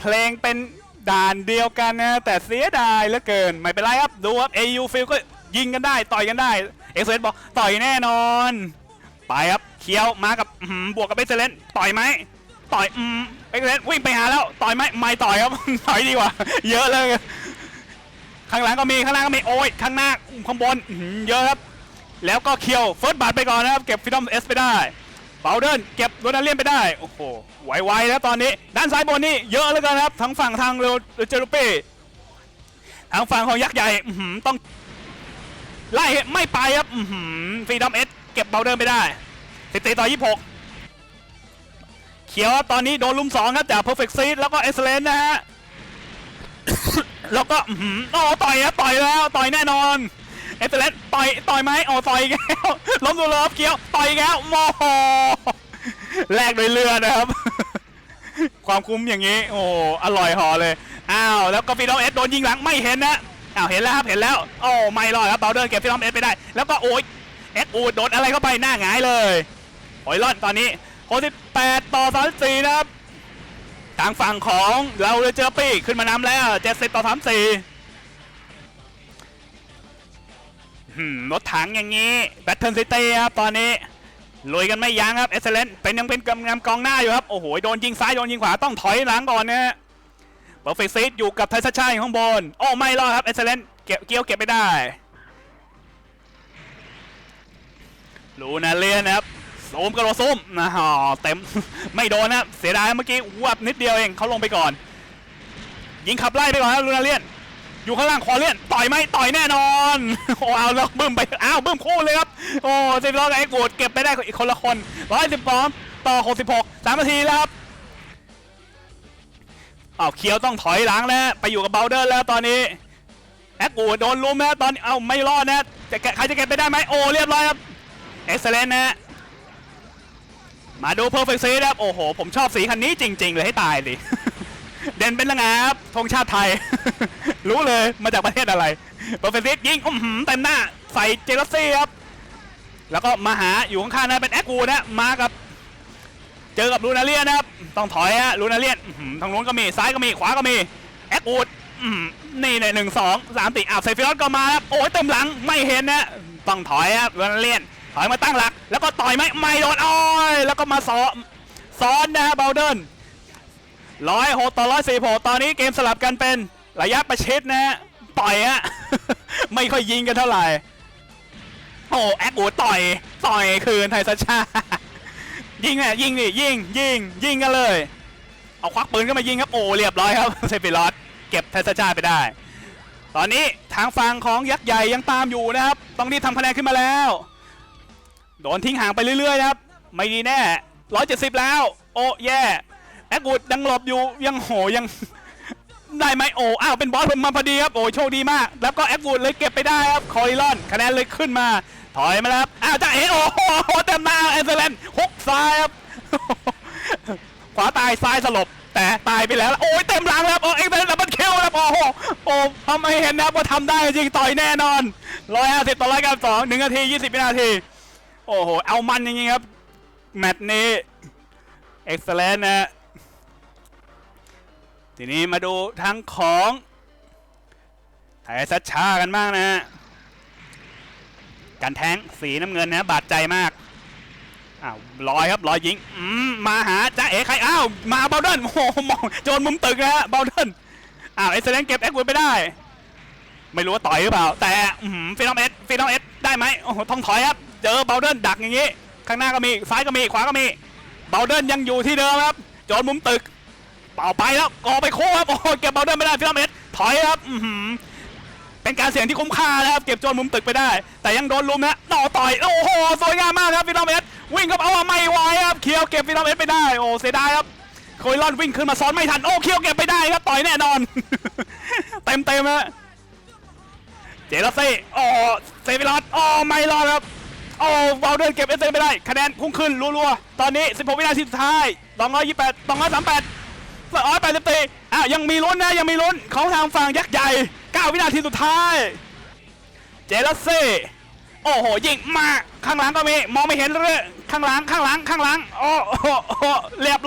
เพลงเป็นด่านเดียวกันนะ แต่เสียดายเหลือเกิน ไม่เป็นไรครับ ดูครับ AU ฟิลก็ยิงกันได้ ต่อยกันได้เอ็กซ์เซนบอกต่อยแน่นอน ไปครับเคียวมากับบวกกับเอ็กซ์เลนต่อยไหมต่อยอืมเอ็กซ์เลนวิ่งไปหาแล้วต่อยไหมไม่ต่อยครับต่อยดีกว่า เยอะเลยข้างหลังก็มีข้างล่างก็มีโอ้ยข้างหน้าข้างบนเยอะครับ แล้วก็เคียวเฟิร์สบัตไปก่อนนะครับ เก็บฟิดอมเอสไปได้ เบลเดินเก็บโรนัลเลียนไปได้ โอ้โหไวๆแล้วตอนนี้ ด้านซ้ายบนนี่เยอะเหลือเกินครับ ทั้งฝั่งทางเรโอเจโรเป้ทางฝั่งของยักษ์ใหญ่ต้อง ไล่ไม่ไปครับฟรีดอมเอสเก็บเบลเดินไปได้ติดตีต่อ 26 เขียวครับตอนนี้โดนลุมสองครับจาก Perfect Seed แล้วก็ Excellent นะฮะแล้วก็อ๋อหือโอ้ต่อยครับต่อยแล้วต่อยแน่นอน เอสเลสต่อยต่อยไหมโอ้ต่อยอีกแล้วล้มตัวเลิฟเกี้ยวต่อยอีกแล้วโมโหแลกด้วยเลือดนะครับ ความคุ้มอย่างนี้ โอ้อร่อยหอเลยอ้าวแล้วก็ฟิลอมเอสโดนยิงหลังไม่เห็นนะอ้าวเห็นแล้วครับเห็นแล้วโอ้ไม่รอดครับเบลเดอร์เก็บฟิลอมเอสไปได้ แล้วก็โอ้ยเอ็กอูดโดนอะไรเข้าไปหน้าหงายเลยโอ้ยรอดตอนนี้68ต่อ34นะครับทางฝั่งของเราเลยเจอปีขึ้นมานำแล้ว70ต่อ34 หืมรถถังอย่างนี้แบทเทิลซิตี้ครับตอนนี้ลุยกันไม่ยั้งครับเอเซเลนเป็นยังเป็นกำลังกองหน้าอยู่ครับ โอ้โห โดนยิงซ้าย โดนยิงขวา ต้องถอยหลังก่อนนะฮะเปอร์เฟกซีดอยู่กับไทซัชชัยข้างบน โอ้ ไม่รอดครับเอเซเลนเก็บเกี้ยวเก็บไม่ได้ลูนาเลียนนะครับซูมกระโดดซูมนะฮะเต็ม ไม่โดนนะเสียดายเมื่อกี้วับนิดเดียวเองเขาลงไปก่อน ยิงขับไล่ไปก่อนครับลูนาเลียน อยู่ข้างล่างคอเลียนต่อยไหมต่อยแน่นอนโอ้เอาแล้วบึ้มไปอ้าวบึ้มคู่เลยครับโอ้สิบล้อกับไอ้กูดเก็บไปได้อีกคนละคนร้อยสิบสองต่อหกสิบหกสามนาทีแล้วครับอ้าวเคียวต้องถอยหลังแล้วไปอยู่กับเบลเดอร์แล้วตอนนี้แอคกูดโดนลุมแล้วตอนนี้เอ้าไม่รอดนะจะแกะใครจะเก็บไปได้ไหมโอ้เรียบร้อยครับเอ็กซ์เลนนะมาดูเพอร์เฟกต์ซีครับโอ้โหผมชอบสีคันนี้จริง ๆ เลยให้ตายดิ เด่นเป็นละงครับธงชาติไทย รู้เลยมาจากประเทศอะไรเปอร์เฟกต์ยิงอื้อหือเต็มหน้า ใส่เจลซี่ครับ แล้วก็มาหาอยู่ข้างๆนะเป็นแอคกูนะมากับเจอกับลูนาเลียนนะครับ ต้องถอยฮะลูนาเลียนทางนู้นก็มีซ้ายก็มีขวาก็มีแอคกูดนี่เลยหนึ่งสองสามสี่อ้าวเซฟิรอสก็มาครับโอ้ยเต็มหลังไม่เห็นนะต้องถอยครับลูนาเลียนถอยมาตั้งหลัก แล้วก็ต่อยไหมไม่โดนอ้อยแล้วก็มาซ้อนซ้อนนะฮะเบลเดิน ร้อยหกต่อร้อยสี่หกตอนนี้เกมสลับกันเป็นระยะประชิดนะฮะต่อยฮะ ไม่ค่อยยิงกันเท่าไหร่ โอ้แอคอูต่อยต่อยคืนไทยสัชชา ยิงเนี่ยยิงดิยิงยิงยิงกันเลย เอาควักปืนก็มายิงครับโอ้เรียบร้อยครับเซฟิลอสเก็บไทยสัชชาไปได้ ตอนนี้ทางฝั่งของยักษ์ใหญ่ยังตามอยู่นะครับ ต้องรีบทำคะแนนขึ้นมาแล้ว โดนทิ้งห่างไปเรื่อยๆนะครับ ไม่ดีแน่ 170 แล้ว โอ้แย่ แอคกูดยังหลบอยู่ยังโหยัง ได้ไหมโอ้อ้าวเป็นบอสผมมาพอดีครับโอ้โชคดีมาก แล้วก็แอคกูดเลยเก็บไปได้ครับคอยลอนคะแนนเลยขึ้นมา ถอยมาแล้วอ้าวจ้าเอ๋โอ้โหเต็มหน้าแอนเซเลนฮุกซ้ายครับขวาตายซ้ายสลบ แต่ตายไปแล้วโอ้ยเต็มหลังแล้วครับโอ้เอ็กเซเลนดับเบิลคิวครับโอ้โหโอ้ทำให้เห็นนะครับว่าทำได้จริงต่อยแน่นอน150ต่อ192หนึ่งนาที20วินาทีโอ้โหเอามันจริงๆครับแมตช์นี้เอ็กซ์เลนนะ ทีนี้มาดูทางของไทยซัชชากันบ้างนะฮะการแทงสีน้ำเงินนะบาดใจมากอ้าวลอยครับลอยยิงอืมมาหาจ้าเอ๋ใครอ้าวมาเบลเดนโอ้โหมองโจนมุมตึกนะฮะเบลเดนอ้าวเอสเลนเก็บแอควูดไปได้ ไม่รู้ว่าต่อยหรือเปล่า แต่ฟีนอมเอสฟีนอมเอสได้ไหมโอ้โหต้องถอยครับ เจอเบลเดนดักอย่างงี้ ข้างหน้าก็มีซ้ายก็มีขวาก็มีเบลเดนยังอยู่ที่เดิมครับ โจนมุมตึก เป่าไปแล้วกอไปโค้งครับโอ้โหเก็บเบลเดนไม่ได้ฟิลเมตถอยครับอื้อหือเป็นการเสี่ยงที่คุ้มค่านะครับเก็บโจนมุมตึกไปได้ แต่ยังโดนลุมนะต่อต่อยโอ้โหสวยงามมากครับฟิลเมตวิ่งเข้าไปเอาไม่ไหวครับเคียวเก็บฟิลเมตไปได้โอ้เสียดายครับโคยลอนวิ่งขึ้นมาซ้อนไม่ทันโอ้เคียวเก็บไปได้ครับต่อยแน่นอน เต็มเต็มฮะเจลซี่โอ้เซฟิลอสโอ้ไม่รอดครับโอ้เบลเดินเก็บเอสเซไม่ได้คะแนนพุ่งขึ้นรัวๆตอนนี้ 16 วินาทีสุดท้าย228 238 ร้อยแปดสิบตีอะยังมีลุ้นนะยังมีลุ้นของทางฝั่งยักษ์ใหญ่ 9 วินาทีสุดท้าย เจลซี่โอ้โหยิงมาข้างหลังก็มีมองไม่เห็นเลยข้างหลังข้างหลังข้างหลังโอ้โหโอ้โหเรียบ